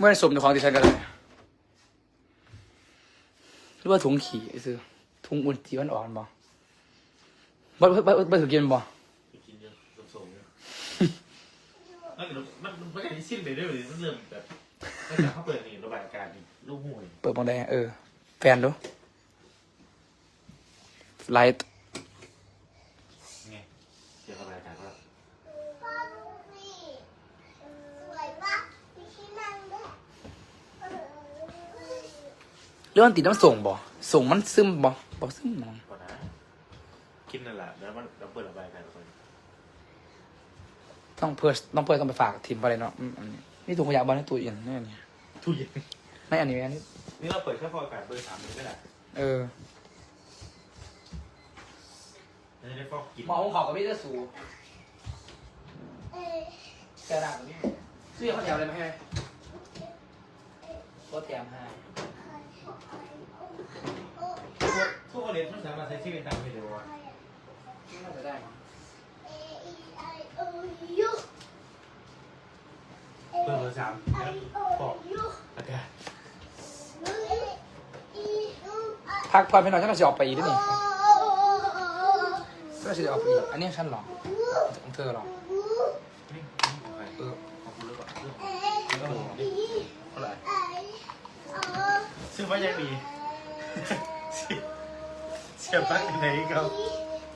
เมื่อสมในของที่ฉันกันเลยหรือว่าถุงขี่ไอ้ซื้อถุงอุ่นจีมันอ่อนบ่บ่บ่บ่บ่ถือกินบ่ไปกินเยอะสมๆเนี่ยแล้วเดี๋ยวมันมันไม่ได้สิ้นไปด้วยเลยมันเริ่มแบบตั้งแต่เขาเปิดนี่ระบายอากาศนี่ลูกหูนี่เปิดบังได้เออ แฟนดูไลท์ ไงเสียงระบายอากาศก็ พ่อดูสิสวยปะมีที่นั่งด้วยเออ เรื่องมันติดน้ำส่งบ่ส่งมันซึมบ่บ่ซึมหมองก่อนนะกินนั่นแหละแล้วมันเราเปิดระบายอากาศก่อนต้องเพื่อต้องเพื่อต้องไปฝากทีมอะไรเนาะอืมอันนี้นี่ถุงขยะบอลในตู้เย็นนี่อันนี้ตู้เย็นไม่อันนี้อันนี้นี่เราเปิดแค่พออากาศเบอร์สามนี้ก็ได้เออแล้วจะได้ฟอกกินหมอของเขากับพี่จะสูเออแกดักนี่ซื้อข้าวเหนียวอะไรมาให้ไหมก็แถมให้ ทุกคนเรียนมันสามารถใช้ชีวิตตามไปดูว่าน่าจะได้มั้งเอไอโอยูเปิดเบอร์สามไอแล้วโอฟอกยูอากาศเออีอูไอพักก่อนไปหน่อยฉันก็จะออกไปอีกด้วยนี่โอฉันก็จะออกไปอีกอันนี้ฉันหรอของเธอหรอ นี่นี่ของใคร เออ ของคุณหรือเปล่า เออี เท่าไหร่ ไอโอ ซื้อมายังดีเสียบปลั๊กอันไหนก็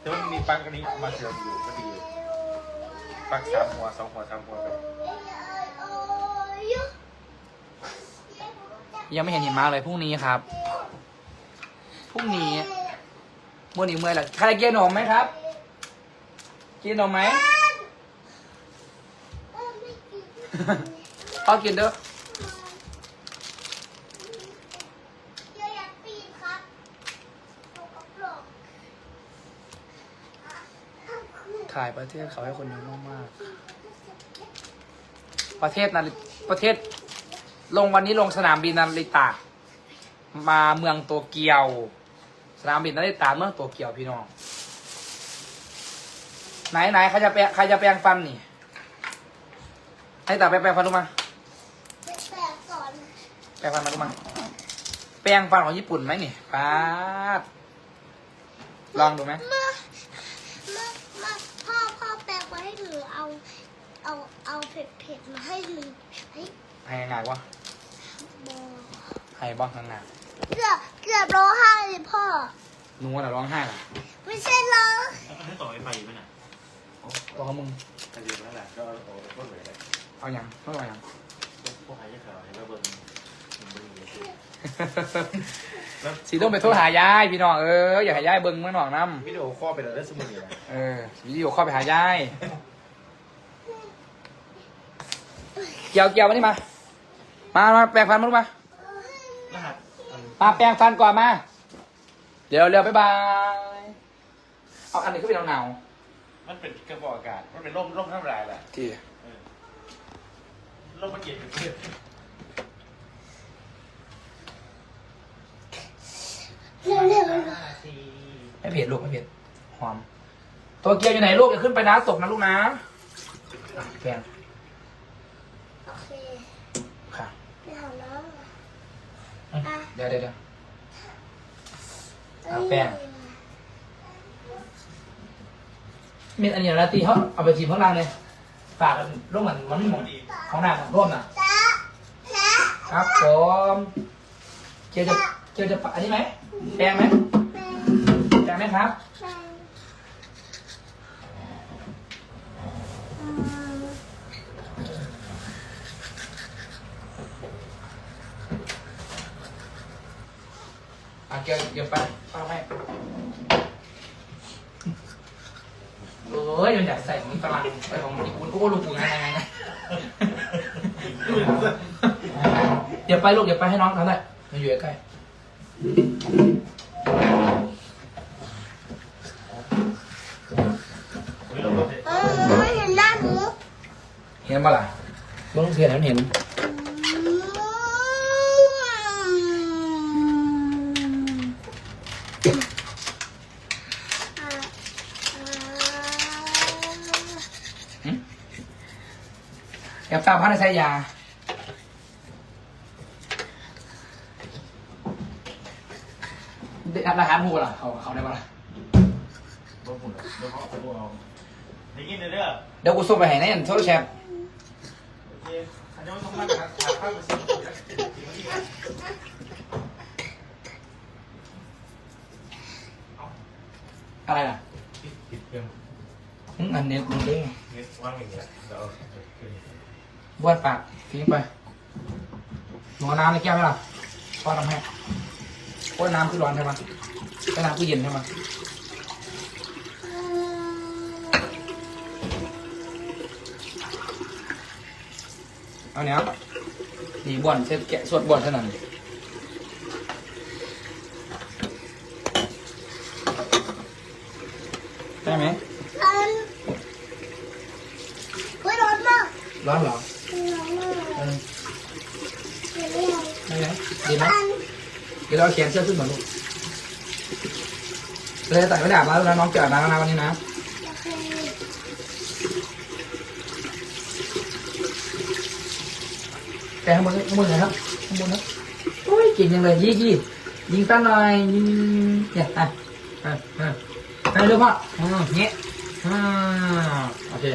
แต่ว่ามันมีปลั๊กอันนี้มาเสียบอยู่ก็ดีอยู่ปลั๊กสามหัวสองหัวสามหัวแบบโอยูยังไม่เห็นหิมะเลยพรุ่งนี้ครับ พรุ่งนี้มื่อนี้เมื่อยแหละใครกินขนมไหมครับ กินขนมไหมไม่กินพ่อกินเด้อ เยอะอยากปีนครับโลกกับโลก ถ่ายประเทศเขาให้คนเยอะมากๆ ประเทศนาริประเทศ ลงวันนี้ลงสนามบินนาริตะ มาเมืองโตเกียว สนามบินนาริตะเมืองโตเกียวพี่น้อง ไหนไหนใครจะแปลงใครจะแปลงฟันนี่ ให้ตาไปแปลงฟันดูมาแปลกก่อนแปลงฟันมาดูมาแปลงฟันของญี่ปุ่นไหมนี่ป้าลองดูไหม เอาเอาเผ็ดเผ็ดๆมาให้หนูให้ให้ง่ายๆวะบอให้บ้างง่ายเกือบเกือบร้องไห้เลยพ่อๆหนูน่ะร้องไห้ล่ะไม่ใช่ร้องอันนี้ต่อไฟไฟอยู่ไหมน่ะตัวมึงไปเรียนแล้วแหละก็เอาก็เหลืออะไรเอาอย่างไม่เอาอย่างพวกใครจะขายแล้วเบิ้งเบิ้งเลยสีต้องไปโทรหายายพี่น้องเอออยากให้ยายเบิ้งเมื่อหนองน้วิดีโอคอลไปแล้วได้สมุดเลยำเออวิดีโอเข้าไปหายาย เกี่ยวเกี่ยวมานี่มา มามาแปรงฟันมาลูกมา รหัสมาแปรงฟันก่อนมา เดี๋ยวเร็วบ๊ายบาย เอาอันนี้ก็เป็นหนาวมันเป็นกระบอกอากาศ มันเป็นร่มร่มท่ามลายแหละๆที่ร่มมันเย็นเป็นเพื่อนเร็วเร็วไม่เผ็ดลูกไม่เผ็ดหอม ตัวเกียวอยู่ไหนลูกอย่าขึ้นไปนะตกนะลูกนะอะแปรง โอเค ค่ะ ไม่เอาน้องอะ เดี๋ยวเดี๋ยวเดี๋ยวเอาแป้งเม็ดอันนี้ละตีเขาเอาไปทีมข้างล่างเลยฝากกันร่วมกันมันไม่หมดของหน้าของร่วมน่ะ ครับผมเกียวจะเกียวจะปะอันนี้ไหมแปลงไหมแป้งไหมครับแป้ อะเกียวเกียวไปป้าให้โอ้ยมันอยากใส่มีฝรั่งไปของญี่ปุ่นโอ้ลูกกูไงไงไงเดี๋ยวไปลูกเดี๋ยวไปให้น้องทำได้มาอยู่ใกล้เออไม่เห็นหน้าหนูเห็นปะล่ะเบิ้งเทียนให้มันเห็น อ่าอ่า อย่าฝากพันในใช้ ยาเด็กอาหารหูล่ะ เขาเขาได้ปะล่ะ บ่หุ่นเดี๋ยวเขาเอาไปเอาได้ยินเด้อเดี๋ยวกูส่งไปให้ในโทรแชทโอเคอันนี้ต้องมาหาหาข้าวไปซื้อกินมาที่กันอะไรล่ะปิดเครื่องอืมอันเน็ตมันเด้งเน็ตว่างอย่างเงี้ยเดี๋ยวเอาขึ้น บ้วนปากทิ้งไปหนูน้ำในแก้วไหมล่ะพ่อทำให้เพราะน้ำคือร้อนใช่ไหมแต่น้ำคือเย็นใช่ไหมเอาเนี้ยดีบ่อนเช็ดแกะสวดบ่อนเท่านั้นได้ไหม เอาแขนเสื้อขึ้นก่อนลูกเลยแต่ไม่ด่ามาแล้วนะน้องเกิดมาแล้วนะวันนี้นะแต่ข้างบนข้างบนไหนครับข้างบนนะโอ้ยเก่นยังเลยยี่ยี่ยิงตั้งหน่อยยิงเนี่ยอะอะอะเร็วพ่ออืมเงี้ยอ่าโอเค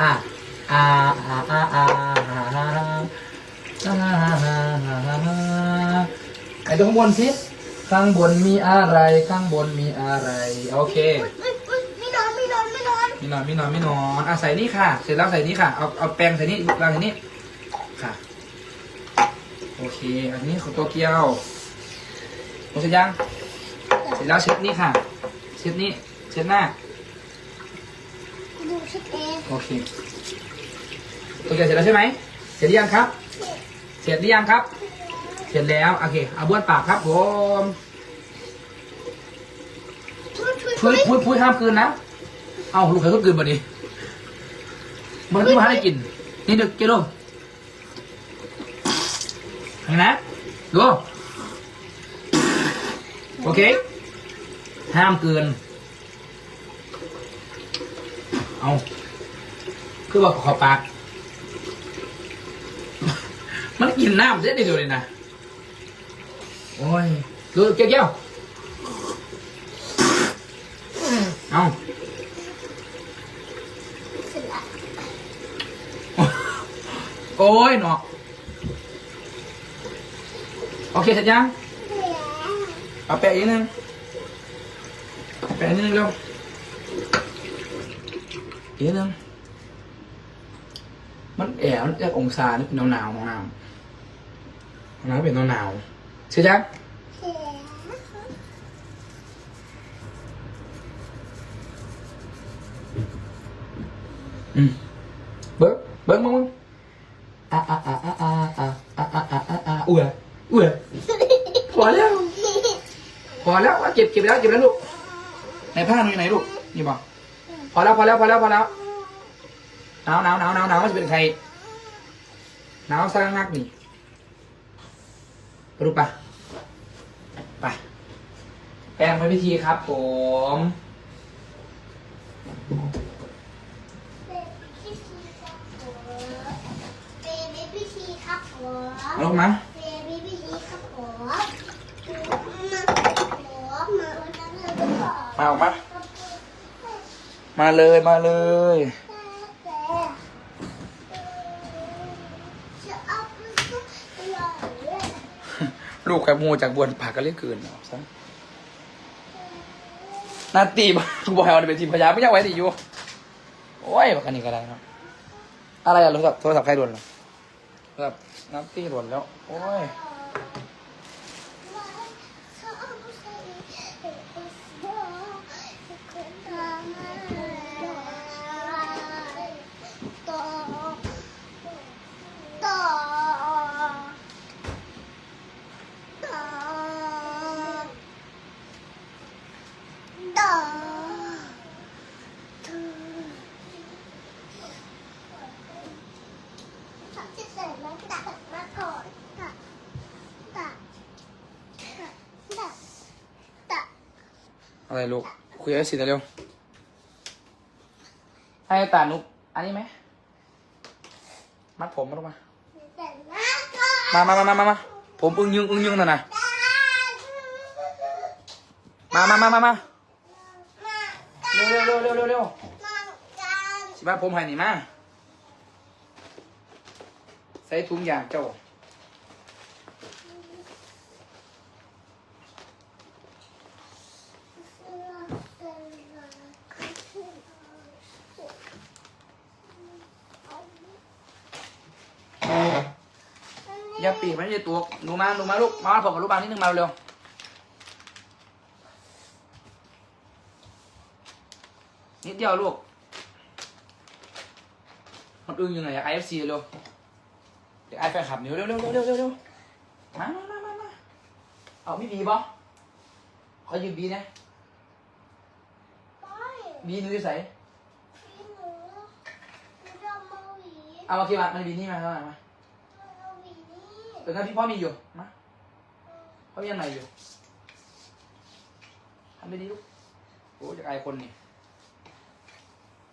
อ่าอ่าอ่าอ่าอ่า ไอ้ตรงข้างบนสิ ข้างบนมีอะไร ข้างบนมีอะไร โอเค อุ๊ยอุ๊ยไม่นอนไม่นอนไม่นอนมีนอนมีนอนมีนอนอะใส่นี่ค่ะ เสร็จแล้วใส่นี่ค่ะ เอาเอาแปรงใส่นี่วางใส่นี่ค่ะ โอเค อันนี้ของโตเกียวหมดเสร็จยัง เสร็จแล้วเช็ดนี่ค่ะ เช็ดนี่เช็ดหน้า ดูชุดเองโอเคโตเกียวเสร็จแล้วใช่ไหม เสร็จหรือยังครับ เสร็จหรือยังครับ เสร็จแล้ว โอเค เอาบ้วนปากครับผมชุดชุดพุ้ยพุ้ยพุ้ยห้ามกลืนนะ เอาลูกใครก็กลืนบ่นี้มันที่มาให้กิน นี่เด็กเกลูเห็นนะดูโอเค ห้ามเกิน เอา คือบอกขอปาก มันกินน้ำเสียดีเดียวเลยนะโอ้ยดูเกี้ยวเกี้ยวเอาเสร็จแล้วโอ้ยเนาะโอเคเสร็จยังเอาแปะอีกนิดนึงแปะอีกนิดนึงเร็วอีกนิดนึงมันแอบมันจากองศานี่เป็นหนาวๆของน้ำ ของน้ำเป็นหนาวๆเสร็จยังเสร็จอืมเบิ้งเบิ้งมึงมึงอะอะอะอะอะอะอะอะอะอะอะอุ้ยอุ้ยพอแล้วพอแล้วเก็บเก็บแล้วเก็บแล้วลูกไหนผ้าหนูอยู่ไหนลูกนี่บอกพอแล้วพอแล้วพอแล้วพอแล้วหนาวหนาวหนาวหนาวหนาวมันจะเป็นใครหนาวสร้างนักนี่ รู้ปะไปแปลงไปพิธีครับผมลงมามาออมา มาเลยมาเลย ลูกไข่มูจากบวนผักก็เรียกเกินเนาะซะนาตีบบอกให้เอาไปทีมพยาไม่อยากไว้ดิอยู่โอ้ยบักอันนี้ก็ได้เนาะอะไรอะโทรศัพท์โทรศัพท์ใครโดนเหรอโทรศัพท์นาตีโดนแล้ว โอ้ย เขาเอาไปใส่เอ็กซ์โม่คนทำต่อต่อต่อต่อฉันจะใส่น้ำตาลมาก่อนตัดตัดตัดตัด อะไรลูก คุยกับสิเร็ว ให้ตานุกอันนี้ไหม มัดผมมาลงมาแต่หน้าก็มามามามามาผมอึ้งยึงอึ้งยึงหน่อยนะมามามามามามาเร็วเร็วเร็วเร็วเร็วเร็วมากันสิบ้าผมให้นี่มา ใส่ถุงยางเจ้า อย่าปีกมันจะตัวหนูมาหนูมาลูกมาผมกับลูกบางนิดนึงมาเร็วนิดเดียวลูกมันอึ้งยังไงอยากไอเอฟซีเร็วเดี๋ยวไอแฟนขับนิ้วเร็วเร็วเร็วเร็วเร็วเร็วมามามามามาเอามีบีบ่ขอยืมบีนะไปบีหนูจะใส่พี่หนูหนูจะมาหวีเอามาคิดมามันบีนี่มาเท่าไหร่มาเอาหวี นี่เดี๋ยวนั้นพี่พ่อมีอยู่มาพ่อมีอันไหนอยู่ทำไม่ดีลูกโอ้ยอยากอายคนนี่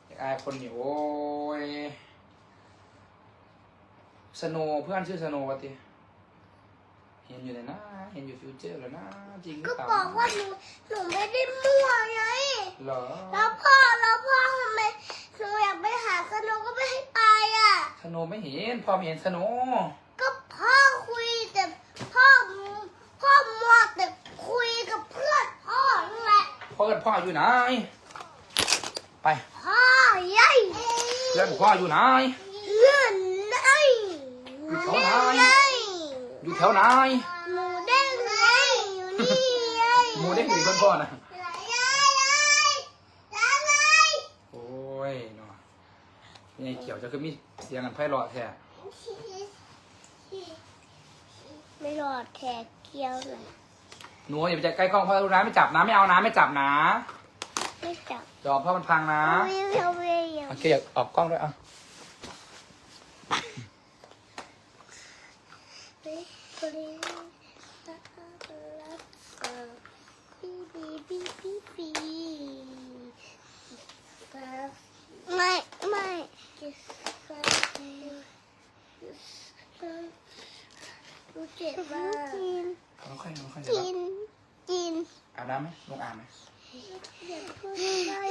อยากอายคนนี่โอ้ยสโนว์เพื่อนชื่อสโนว์วะทีเห็นอยู่เลยนะ เห็นอยู่ฟิวเจอร์แล้วนะ จริงหรืก็อเปล่าบอกว่าหนูหนูไม่ได้มั่วไงเหรอแล้วพ่อแล้วพ่อทำไมหนูอยากไปหาสนุกก็ไม่ให้ไปอะ สโนว์ไม่เห็นพ่อไม่เห็นสโนว์ ก็พ่อคุยแต่พ่อพ่อมัวแต่คุยกับเพื่อนพ่อนั่นแหละ พ่อกับพ่ออยู่ไหน ไปพ่อใหญ่เพื่อนพ่ออยู่ไหนเลื่อนไงอยู่แถวไหนอยู่แถวไหนหมูเด้งไงอยู่นี่ไงหมูเด้งอยู่บนพ่อนะยายยายยายยายโอ้ยเนาะนี่เขียวจะคือมีเสียงกันไพเราะแท้ไม่รอดแทกเกี้ยวเลย หนูอย่าไปจับใกล้กล้องพ่อรู้นะไม่จับนะไม่เอานะไม่จับนะไม่จับจอบพ่อมันพังนะวิววิววิวโอเคอยากออกกล้องด้วยอะไม่ไม่ดูเจ็บมากกินน้องค่อยน้องค่อยเดี๋ยวกินกินอา บน้ำไหมลงอาบไหมอย่าพูดได้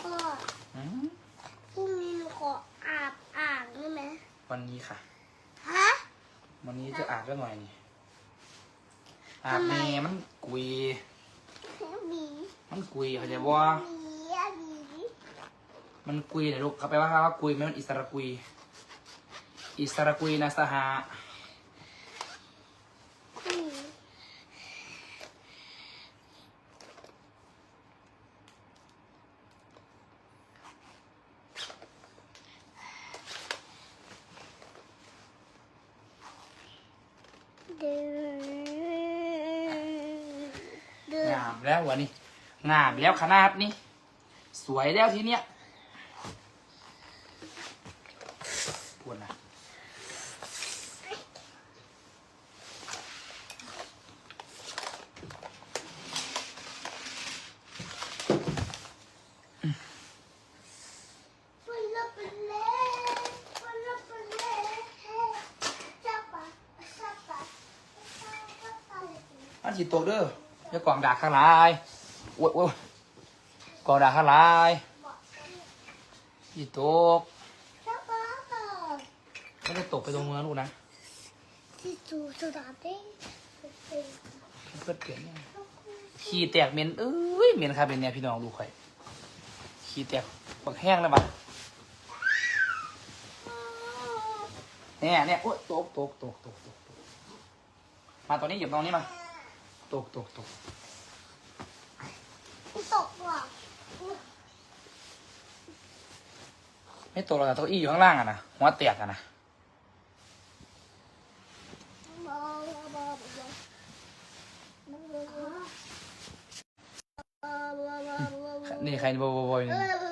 พ่ออืมพรุ่งนี้หนูขออาบอ่างได้ไหมวันนี้ค่ะ ฮะ วันนี้จะอาบก็หน่อยนี่อาบทำไมแม่มันกุย บีมันกุยเข้าใจบ่บีอะบีมันกุยเนี่ยลูกเขาไปลว่าว่ากุยมันอิสระกุย อิสระกุยนะสหะ อืม เดินเดิน งาม แล้ววันนี้งามแล้วขนาดนี้ สวยแล้วทีเนี้ยปวดนะปุลปุเลปุลปุเลจับปะจับปะจับปะอันจีโตกเด้อ ย่ากล่องดาข้างลายโอ้ยโอ้ยกล่องดาข้างลายจีโตกจับปะไม่ได้ตกไปตรงนู้นนะลูกนะที่จูสุดาเต้เป็นเพื่อเปลี่ยนเขี้แตกเหม็นเอ้ยเหม็นครับเป็นเนี่ยพี่น้องดูข่อยขี้แตกบักแห้งแล้วบัดเนี่ยเนี่ยโอ้ยตกตกตกตกตกตกมาตอนนี้หยิบตรงนี้มา ตกตกตกตกว่ะไม่ตกหรอกแต่เก้าอี้อยู่ข้างล่างอะนะหัวแตกอะนะนี่ใครบอยบอยนี่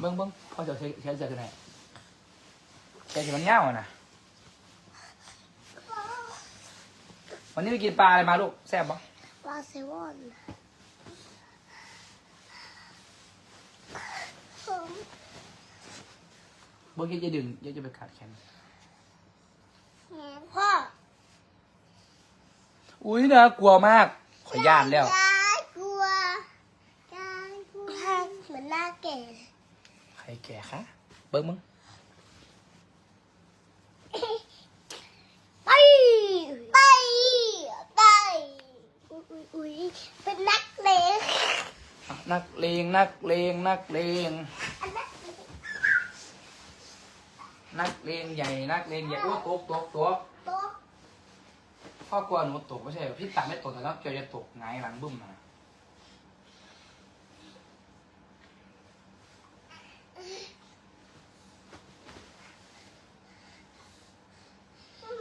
เบิ้งเบิ้งพ่อจะใช้ใช้เสื้อตัวไหนแกจะมั นเง่าอะนะวันนี้ไปกินปลาอะไรมาลูกแซ่บปะปลาเซวอนผมเบิ้งจะดึงเดี๋ยวจะไปขาดแขนพ่อ อุ้ยน่ากลัวมาก ขอยย่านแล้วยายกลัวยายกลัวเหมือนหน้าแก่ ใครแก่คะ เบิ้งมึง ไปไปไป อุ้ยอุ้ยอุ้ยเป็นนักเลงอะนักเลงนักเลงนักเลงอันนั้นนักเลงใหญ่นักเลงใหญ่โอ้ตกตกตกโต๊ะพ่อกลัวหนูตกไม่ใช่เหรอพี่ตัดไม่ตกแต่แล้วเกียวจะตกไงายหลังบึ้มนะ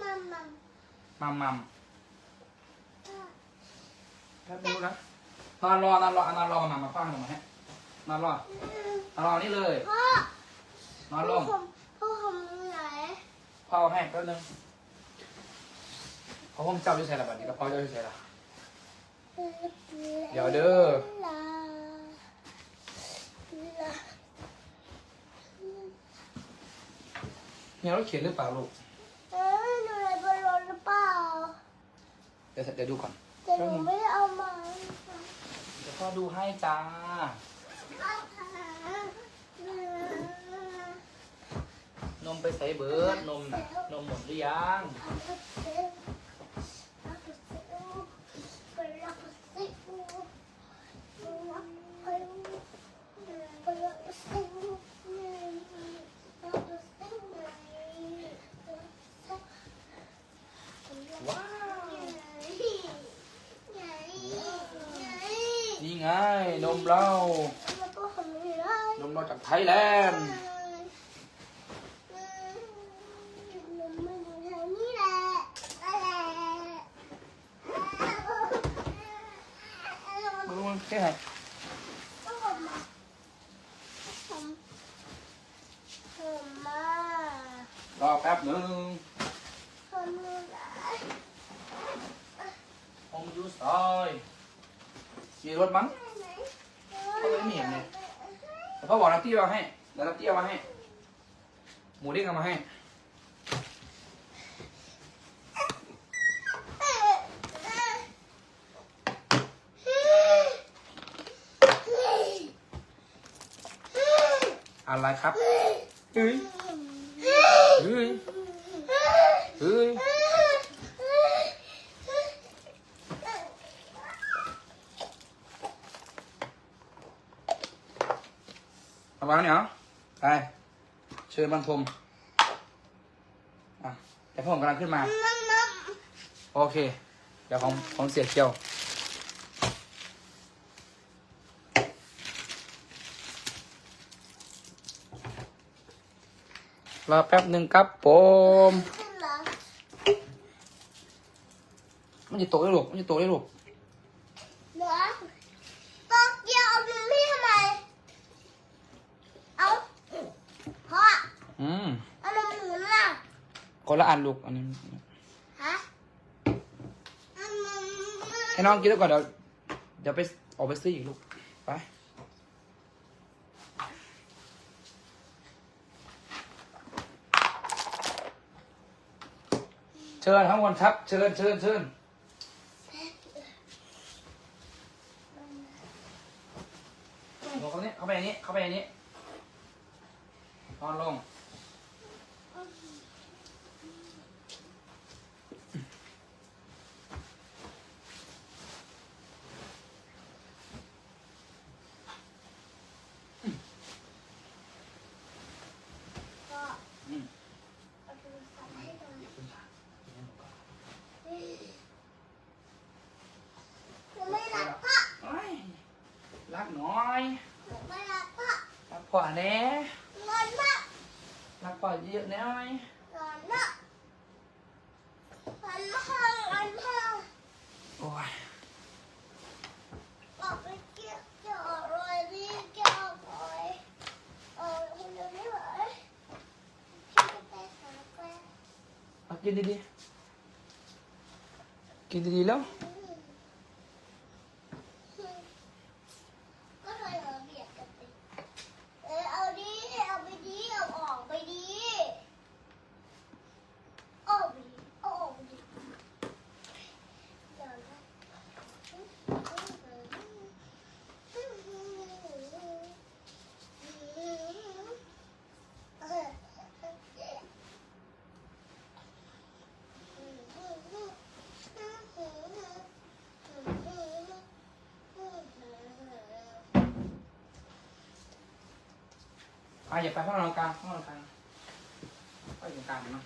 มัมมัมมัม มัมแป๊บนึงนะนอนรอนอนรอนอนรอมามาฟังหน่อยมาฮะนอนรอนอนรอนี่เลย พ่อนอนลงผมพ่อผมไหนพ่อเอาให้แป๊บนึงเขาห้องเจ้าอยู่ใส่ละบัดนี้กับพ่อเจ้าอยู่ใส่ละเดี๋ยวเด้อลาลาเนี่ยเราเขียนหรือเปล่าลูก เอ้ยหนูเลยบอลลนหรือเปล่า เดี๋ยวเดี๋ยวดูก่อนแต่ หนูไม่ได้เอามาเดี๋ยวพ่อดูให้จ้าเอาหานมไปใส่เบิร์ดนมน่ะนมหมดหรือยัง ไงนมเรา นมเราจากไทยแลนด์ มึงมึงแค่ไหนรอแป๊บหนึ่งผมอยู่ซอยขี่รถมั้งแต่พ่อบอกนักตี้เอาให้เดี๋ยวนักตี้เอามาให้ หมูเด้งเอามาให้ อะไรครับเฮ้ยเฮ้ยเฮ้ยเอาวางเนี่ยเหรอไปเชิญบรรทมอะแต่พ่อผมกำลังขึ้นมา โอเค เดี๋ยวของของเสียเกียว รอแป๊บหนึ่งครับผมมันจะตกได้หรอกมันจะตกได้หรอกเหลือตอกเกียวเอาบินพี่ทำไมเอาพ่ออืมเอานมหมูน่ะคนละอันลูกอันนี้ฮะเอานมให้น้องกินแล้วก่อนเดี๋ยวเดี๋ยวไปออกไปซื้ออีกลูกไป ชิญทั้งคนครับ เชิญเชิญเชิญลงเข้านี้เข้าไปอันนี้ เข้าไปอันนี้นอนลง แน่ร้อนมากรักป่าเยอะแน่ไหมร้อนมากร้อนมากร้อนมากโอ้ยบอกไปเกี่ยวเกี่ยดีค่ยวออคุณค่ไหวพี่จะไปล้งกินดีๆกินดีๆแล้ว ไปอย่าไปห้องนอนกลางห้องนอนกลางก็อยู่กลางเนาะ